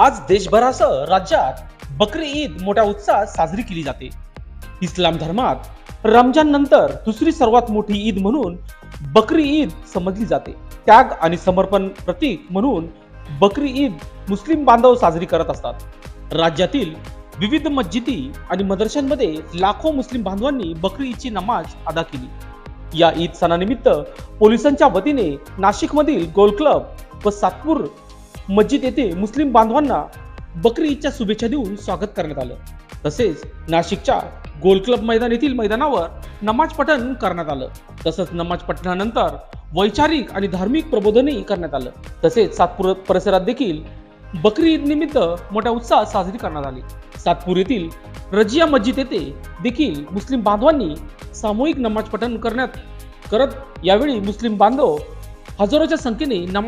आज देशभरासह राज्यात बकरी ईद मोठ्या उत्साहात साजरी केली जाते. इस्लाम धर्मात रमजान नंतर दुसरी सर्वात मोठी ईद म्हणून बकरी ईद समजली जाते. त्याग आणि समर्पण प्रतीक म्हणून बकरी ईद मुस्लिम बांधव साजरी करत असतात. राज्यातील विविध मस्जिदी आणि मदरशांमध्ये लाखो मुस्लिम बांधवांनी बकरी ईदची नमाज अदा केली. या ईद सणानिमित्त पोलिसांच्या वतीने नाशिकमधील गोल क्लब व सातपूर मस्जिद येथे मुस्लिम बांधवांना बकरी ईदच्या शुभेच्छा देऊन स्वागत करण्यात आलं. तसेच नाशिकच्या गोल क्लब मैदान येथील मैदानावर नमाज पठण करण्यात आलं. तसंच नमाज पठणानंतर वैचारिक आणि धार्मिक प्रबोधनही करण्यात आलं. तसेच सातपूर परिसरात देखील बकरी ईद निमित्त मोठ्या उत्साहात साजरी करण्यात आली. सातपूर येथील रजिया मस्जिद येथे देखील मुस्लिम बांधवांनी सामूहिक नमाज पठण करण्यात करत यावेळी मुस्लिम बांधव हजारोच्या संख्येने नमाज